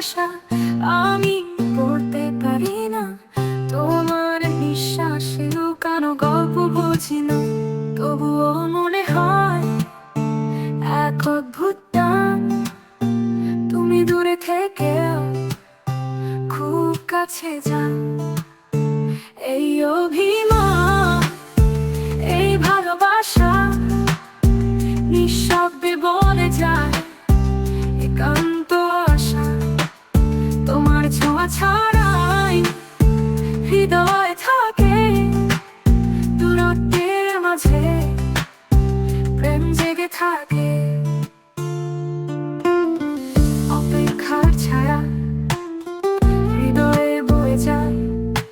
ভাষা আমি পড়তে পারি না। তোমার নিঃশ্বাসে লুকানো গল্প বুঝি না তবুও মনে হয় এক অদ্ভুত তুমি দূরে থেকে খুব কাছে যান এই অভিমান ছাড়াই হৃদয় থাকে দূরত্বের মাঝে, প্রেম জেগে থাকে। অপেক্ষার ছায়া হৃদয়ে বয়ে যায়,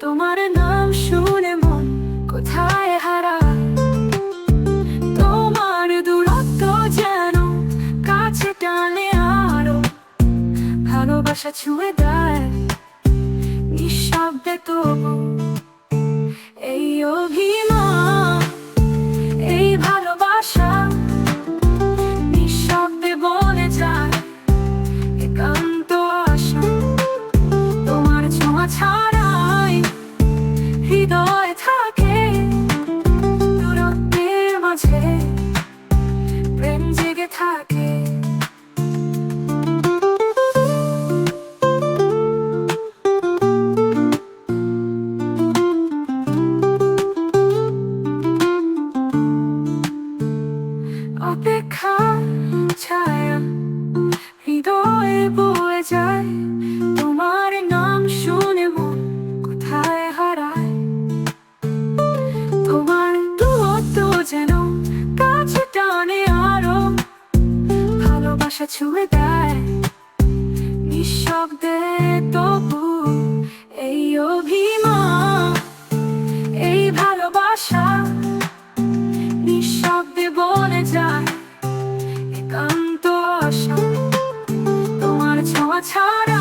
তোমার নাম শুনে মন কোথায় হারায়? তোমার দূরত্ব যেন কাছে টানে আরও, ভালোবাসা ছুঁয়ে দেয়। নিঃশব্দে তবু বয়ে যায়। তোমার নাম শুনে মন কোথায় হারায়? তোমার দূরত্ব যেন কাছে টানে আরও। ভালোবাসা ছুঁয়ে দেয়।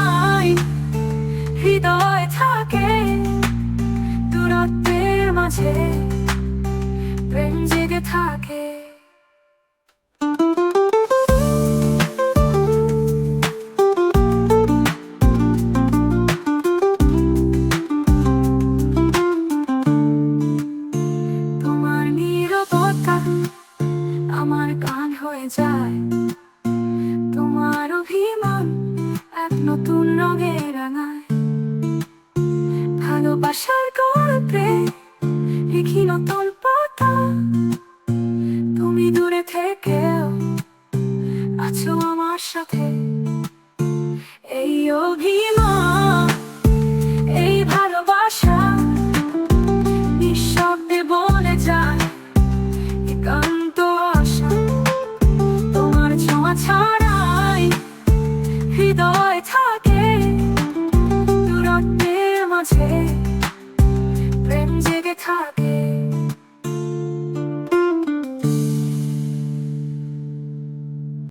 ছাড়াই হৃদয় থাকে দূরত্বের মাঝে প্রেম জেগে থাকে। আমার গান হয়ে যায়। ভালোবাসার গল্পে লিখি নতুন পাতা। তুমি দূরে থেকেও আছো আমার সাথে। এই অভিমান, এই ভালোবাসা নিঃশব্দে বলে যায় একান্ত আশা। তোমার ছোঁয়া ছাড়াই হৃদয় থাকে দূরত্বের মাঝে। talk.